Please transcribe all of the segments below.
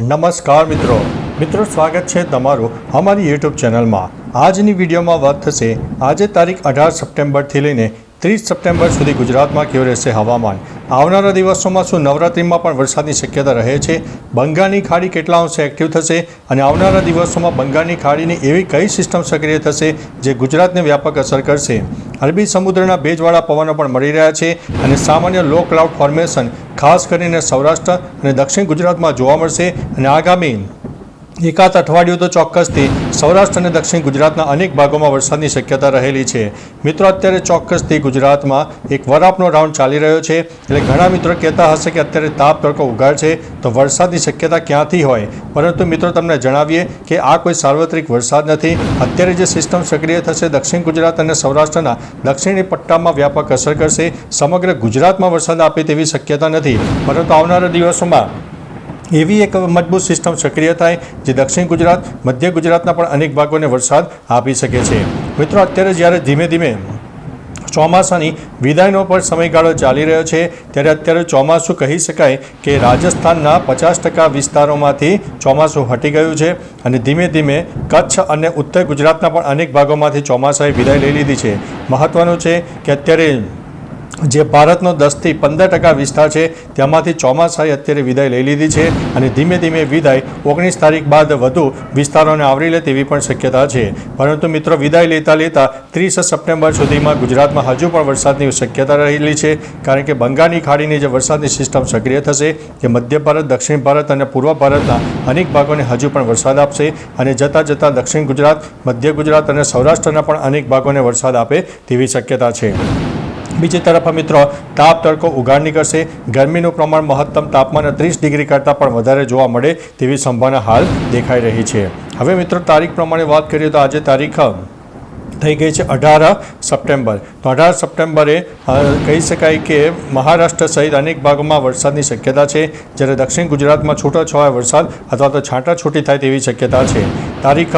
નમસ્કાર મિત્રો. મિત્રો, સ્વાગત છે તમારું અમારી યુટ્યુબ ચેનલમાં. આજની વિડીયોમાં વાત થશે, આજે તારીખ અઢાર સપ્ટેમ્બરથી લઈને ત્રીસ સપ્ટેમ્બર સુધી ગુજરાતમાં કેવું રહેશે હવામાન? આવનારા દિવસોમાં શું નવરાત્રિમાં પણ વરસાદની શક્યતા રહે છે? બંગાળની ખાડી કેટલા અંશે એક્ટિવ થશે? અને આવનારા દિવસોમાં બંગાળની ખાડીની એવી કઈ સિસ્ટમ સક્રિય થશે જે ગુજરાતને વ્યાપક અસર કરશે? અરબી સમુદ્રના ભેજવાળા પવનો પણ મળી રહ્યા છે અને સામાન્ય લો ક્લાઉડ ફોર્મેશન ખાસ કરીને સૌરાષ્ટ્ર અને દક્ષિણ ગુજરાતમાં જોવા મળશે અને આગામી એકાદ અઠવાડિયું તો ચોક્કસથી સૌરાષ્ટ્ર અને દક્ષિણ ગુજરાતના અનેક ભાગોમાં વરસાદની શક્યતા રહેલી છે. મિત્રો, અત્યારે ચોક્કસથી ગુજરાતમાં એક વરાપનો રાઉન્ડ ચાલી રહ્યો છે. એટલે ઘણા મિત્રો કહેતા હશે કે અત્યારે તાપ, તડકો ઉઘાડ છે, તો વરસાદની શક્યતા ક્યાંથી હોય? પરંતુ મિત્રો, તમને જણાવીએ કે આ કોઈ સાર્વત્રિક વરસાદ નથી. અત્યારે જે સિસ્ટમ સક્રિય થશે, દક્ષિણ ગુજરાત અને સૌરાષ્ટ્રના દક્ષિણી પટ્ટામાં વ્યાપક અસર કરશે. સમગ્ર ગુજરાતમાં વરસાદ આપે તેવી શક્યતા નથી. પરંતુ આવનારા દિવસોમાં એવી એક મજબૂત સિસ્ટમ સક્રિય થાય જે દક્ષિણ ગુજરાત, મધ્ય ગુજરાતના પણ અનેક ભાગોને વરસાદ આપી શકે છે. મિત્રો, અત્યારે જ્યારે ધીમે ધીમે ચોમાસાની વિદાયનો પણ સમયગાળો ચાલી રહ્યો છે, ત્યારે અત્યારે ચોમાસું કહી શકાય કે રાજસ્થાનના પચાસ ટકા વિસ્તારોમાંથી ચોમાસું હટી ગયું છે અને ધીમે ધીમે કચ્છ અને ઉત્તર ગુજરાતના પણ અનેક ભાગોમાંથી ચોમાસાએ વિદાય લઈ લીધી છે. મહત્ત્વનું છે કે અત્યારે જે ભારતનો દસથી પંદર ટકા વિસ્તાર છે, તેમાંથી ચોમાસાએ અત્યારે વિદાય લઈ લીધી છે અને ધીમે ધીમે વિદાય ઓગણીસ તારીખ બાદ વધુ વિસ્તારોને આવરી લે તેવી પણ શક્યતા છે. પરંતુ મિત્રો, વિદાય લેતા લેતા ત્રીસ સપ્ટેમ્બર સુધીમાં ગુજરાતમાં હજુ પણ વરસાદની શક્યતા રહેલી છે, કારણ કે બંગાળની ખાડીની જે વરસાદની સિસ્ટમ સક્રિય થશે જે મધ્ય ભારત, દક્ષિણ ભારત અને પૂર્વ ભારતના અનેક ભાગોને હજુ પણ વરસાદ આપશે અને જતાં જતાં દક્ષિણ ગુજરાત, મધ્ય ગુજરાત અને સૌરાષ્ટ્રના પણ અનેક ભાગોને વરસાદ આપે તેવી શક્યતા છે. બીજી તરફ મિત્રો, તાપ તડકો ઉગાડ નીકળશે ગરમીનું પ્રમાણ મહત્તમ તાપમાન ત્રીસ ડિગ્રી કરતાં પણ વધારે જોવા મળે તેવી સંભાવના હાલ દેખાઈ રહી છે. હવે મિત્રો, તારીખ પ્રમાણે વાત કરીએ તો આજે તારીખ થઈ ગઈ છે અઢાર સપ્ટેમ્બર. તો અઢાર સપ્ટેમ્બરે કહી શકાય કે મહારાષ્ટ્ર સહિત અનેક ભાગોમાં વરસાદની શક્યતા છે. જ્યારે દક્ષિણ ગુજરાતમાં છૂટોછવાયો વરસાદ અથવા તો છાંટાછૂટી થાય તેવી શક્યતા છે. તારીખ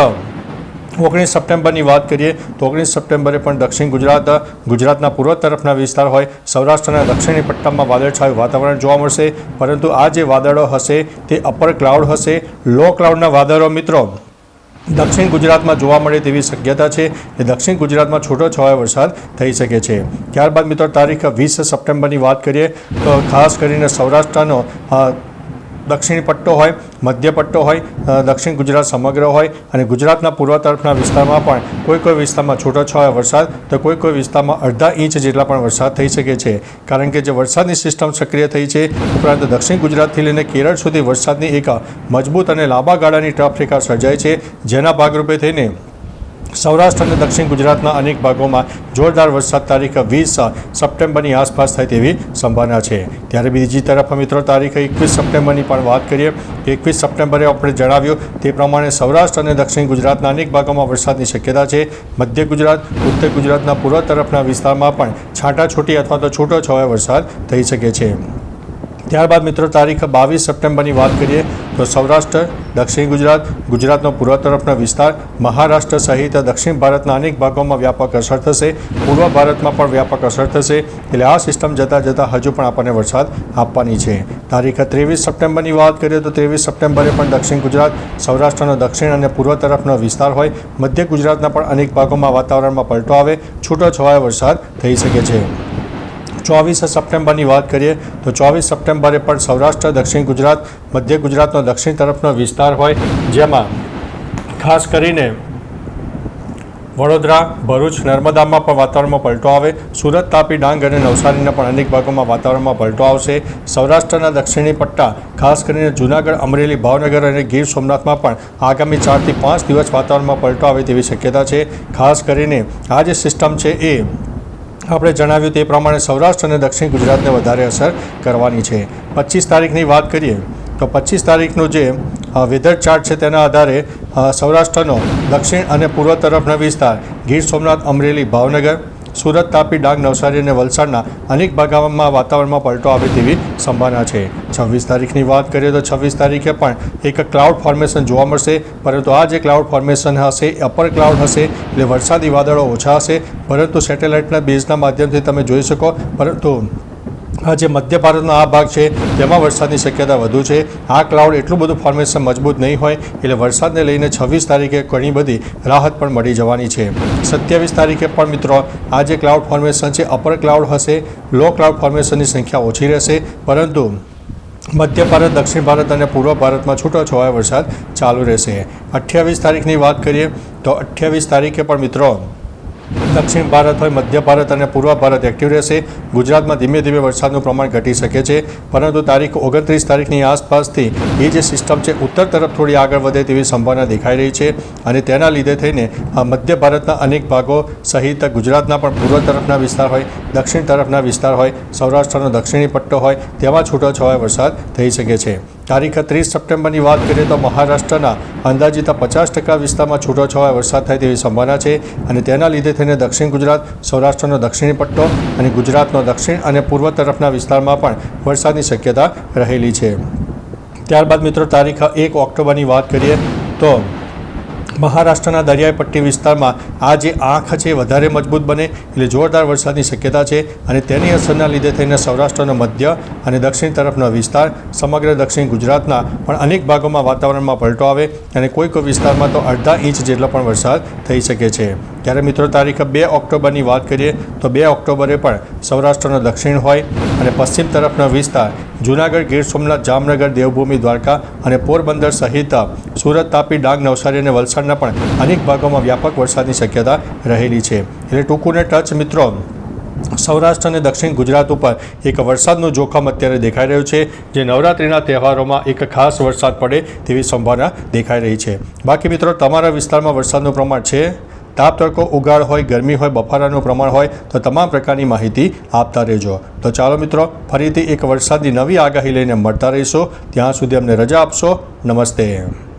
ઓગણીસ સપ્ટેમ્બરની વાત કરીએ, તો ઓગણીસ સપ્ટેમ્બરે પણ દક્ષિણ ગુજરાત, ગુજરાતના પૂર્વ તરફના વિસ્તાર હોય, સૌરાષ્ટ્રના દક્ષિણી પટ્ટામાં વાદળછાયું વાતાવરણ જોવા મળશે. પરંતુ આ જે વાદળો હશે, તે અપર ક્લાઉડ હશે. લો ક્લાઉડના વાદળો, મિત્રો, દક્ષિણ ગુજરાતમાં જોવા મળે તેવી શક્યતા છે. એ દક્ષિણ ગુજરાતમાં છૂટો છવાયો વરસાદ થઈ શકે છે. ત્યારબાદ, મિત્રો, તારીખ વીસ સપ્ટેમ્બરની વાત કરીએ, તો ખાસ કરીને સૌરાષ્ટ્રનો દક્ષિણી પટ્ટો હોય, મધ્ય પટ્ટો હોય દક્ષિણ ગુજરાત સમગ્ર હોય અને ગુજરાતના પૂર્વ તરફના વિસ્તારમાં પણ કોઈ કોઈ વિસ્તારમાં છૂટોછવાયો વરસાદ તો કોઈ કોઈ વિસ્તારમાં અડધા ઇંચ જેટલા પણ વરસાદ થઈ શકે છે. કારણ કે જે વરસાદની સિસ્ટમ સક્રિય થઈ છે, ઉપરાંત દક્ષિણ ગુજરાતથી લઈને કેરળ સુધી વરસાદની એક મજબૂત અને લાંબા ગાળાની ટ્રફ રેખા સર્જાય છે. જેના ભાગરૂપે થઈને સૌરાષ્ટ્ર અને દક્ષિણ ગુજરાતના અનેક ભાગોમાં જોરદાર વરસાદ તારીખ વીસ સપ્ટેમ્બરની આસપાસ થાય તેવી સંભાવના છે. ત્યારે બીજી તરફ મિત્રો તારીખ એકવીસ સપ્ટેમ્બરની પણ વાત કરીએ. એકવીસ સપ્ટેમ્બરે આપણે જણાવ્યું તે પ્રમાણે સૌરાષ્ટ્ર અને દક્ષિણ ગુજરાતના અનેક ભાગોમાં વરસાદની શક્યતા છે. મધ્ય ગુજરાત, ઉત્તર ગુજરાતના પૂર્વ તરફના વિસ્તારમાં પણ છાંટાછૂટી અથવા તો છૂટો છવાયો વરસાદ થઈ શકે છે. ત્યારબાદ મિત્રો તારીખ બાવીસ સપ્ટેમ્બરની વાત કરીએ તો સૌરાષ્ટ્ર, દક્ષિણ ગુજરાત, ગુજરાતનો પૂર્વ તરફનો વિસ્તાર, મહારાષ્ટ્ર સહિત દક્ષિણ ભારતના અનેક ભાગોમાં વ્યાપક અસર થશે. પૂર્વ ભારતમાં પણ વ્યાપક અસર થશે. એટલે આ સિસ્ટમ જતાં જતાં હજુ પણ આપણને વરસાદ આપવાની છે. તારીખ ત્રેવીસ સપ્ટેમ્બરની વાત કરીએ તો ત્રેવીસ સપ્ટેમ્બરે પણ દક્ષિણ ગુજરાત, સૌરાષ્ટ્રનો દક્ષિણ અને પૂર્વ તરફનો વિસ્તાર હોય. મધ્ય ગુજરાતના પણ અનેક ભાગોમાં વાતાવરણમાં પલટો આવે. છૂટો છવાયો વરસાદ થઈ શકે છે. ચોવીસ સપ્ટેમ્બરની વાત કરીએ તો ચોવીસ સપ્ટેમ્બરે પણ સૌરાષ્ટ્ર, દક્ષિણ ગુજરાત, મધ્ય ગુજરાતનો દક્ષિણ તરફનો વિસ્તાર હોય. જેમાં ખાસ કરીને વડોદરા, ભરૂચ, નર્મદામાં પણ વાતાવરણમાં પલટો આવે. સુરત, તાપી, ડાંગ અને નવસારીના પણ અનેક ભાગોમાં વાતાવરણમાં પલટો આવશે. સૌરાષ્ટ્રના દક્ષિણી પટ્ટા, ખાસ કરીને જૂનાગઢ, અમરેલી, ભાવનગર અને ગીર સોમનાથમાં પણ આગામી ચારથી પાંચ દિવસ વાતાવરણમાં પલટો આવે તેવી શક્યતા છે. ખાસ કરીને આ જે સિસ્ટમ છે એ આપણે જણાવ્યું તે પ્રમાણે સૌરાષ્ટ્ર અને દક્ષિણ ગુજરાતને વધારે અસર કરવાની છે. પચીસ તારીખની વાત કરીએ, તો પચીસ તારીખનું જે વેધર ચાર્ટ છે તેના આધારે સૌરાષ્ટ્રનો દક્ષિણ અને પૂર્વ તરફના વિસ્તાર, ગીર સોમનાથ, અમરેલી, ભાવનગર સુરત તાપી ડાંગ નવસારી અને વલસાડના અનેક ભાગોમાં વાતાવરણમાં પલટો આવે તેવી સંભાવના છે. છવ્વીસ તારીખની વાત કરીએ તો છવ્વીસ તારીખે પણ એક ક્લાઉડ ફોર્મેશન જોવા મળશે, પરંતુ આ જે ક્લાઉડ ફોર્મેશન હશે અપર ક્લાઉડ હશે, એટલે વરસાદી વાદળો ઓછા હશે. પરંતુ સેટેલાઇટના બેઝના માધ્યમથી તમે જોઈ શકો, પરંતુ આ જે મધ્ય ભારતનો આ ભાગ છે, તેમાં વરસાદની શક્યતા વધુ છે. આ ક્લાઉડ એટલું બધું ફોર્મેશન મજબૂત નહીં હોય, એટલે વરસાદને લઈને છવ્વીસ તારીખે ઘણી બધી રાહત પણ મળી જવાની છે. સત્યાવીસ તારીખે પણ મિત્રો, આ જે ક્લાઉડ ફોર્મેશન છે અપર ક્લાઉડ હશે લો ક્લાઉડ ફોર્મેશનની સંખ્યા ઓછી રહેશે, પરંતુ મધ્ય ભારત, દક્ષિણ ભારત અને પૂર્વ ભારતમાં છૂટોછવાયો વરસાદ ચાલુ રહેશે. અઠ્યાવીસ તારીખની વાત કરીએ, તો અઠ્યાવીસ તારીખે પણ મિત્રો દક્ષિણ ભારત હોય, મધ્ય ભારત અને પૂર્વ ભારત એક્ટિવ રહેશે ગુજરાતમાં ધીમે ધીમે વરસાદનું પ્રમાણ ઘટી શકે છે. પરંતુ તારીખ ઓગણત્રીસ તારીખની આસપાસથી એ જે સિસ્ટમ છે, ઉત્તર તરફ થોડી આગળ વધે તેવી સંભાવના દેખાઈ રહી છે. અને તેના લીધે થઈને મધ્ય ભારતના અનેક ભાગો સહિત ગુજરાતના પણ પૂર્વ તરફના વિસ્તાર હોય, દક્ષિણ તરફના વિસ્તાર હોય, સૌરાષ્ટ્રનો દક્ષિણી પટ્ટો હોય, તેમાં છૂટોછવાયો વરસાદ થઈ શકે છે. તારીખ ત્રીસ સપ્ટેમ્બરની વાત કરીએ તો મહારાષ્ટ્રના અંદાજિત પચાસ ટકા વિસ્તારમાં છૂટોછવાયો વરસાદ થાય તેવી સંભાવના છે. અને તેના લીધે થઈને દક્ષિણ ગુજરાત, સૌરાષ્ટ્રનો દક્ષિણી પટ્ટો અને ગુજરાતનો દક્ષિણ અને પૂર્વ તરફના વિસ્તારમાં પણ વરસાદની શક્યતા રહેલી છે. ત્યારબાદ મિત્રો, તારીખ એક ઓક્ટોબરની વાત કરીએ તો મહારાષ્ટ્રના દરિયાઈ પટ્ટી વિસ્તારમાં આ જે આંખ છે વધારે મજબૂત બને એટલે જોરદાર વરસાદની શક્યતા છે અને તેની અસરના લીધે થઈને સૌરાષ્ટ્રનો મધ્ય અને દક્ષિણ તરફનો વિસ્તાર સમગ્ર દક્ષિણ ગુજરાતના પણ અનેક ભાગોમાં વાતાવરણમાં પલટો આવે અને કોઈ કોઈ વિસ્તારમાં તો અડધા ઇંચ જેટલો પણ વરસાદ થઈ શકે છે. ત્યારે મિત્રો, તારીખ બે ઓક્ટોબરની વાત કરીએ, તો બે ઓક્ટોબરે પણ સૌરાષ્ટ્રનો દક્ષિણ હોય અને પશ્ચિમ તરફનો વિસ્તાર, જૂનાગઢ, ગીર સોમનાથ, જામનગર, દેવભૂમિ, દ્વારકા અને પોરબંદર સહિત સુરત, તાપી, ડાંગ, નવસારી અને વલસાડના પણ અનેક ભાગોમાં વ્યાપક વરસાદની શક્યતા રહેલી છે. એટલે ટૂંકુને ટચ મિત્રો, સૌરાષ્ટ્ર અને દક્ષિણ ગુજરાત ઉપર એક વરસાદનું જોખમ અત્યારે દેખાઈ રહ્યું છે, જે નવરાત્રિના તહેવારોમાં એક ખાસ વરસાદ પડે તેવી સંભાવના દેખાઈ રહી છે. બાકી મિત્રો, તમારા વિસ્તારમાં વરસાદનું પ્રમાણ છે? તાપ તડકો ઉગાડ હોય, ગરમી હોય, બફારાનું પ્રમાણ હોય, તો તમામ પ્રકારની માહિતી આપતા રહેજો. તો ચાલો મિત્રો, ફરીથી એક વરસાદની નવી આગાહી લઈને મળતા રહીશું. ત્યાં સુધી અમને રજા આપશો. નમસ્તે.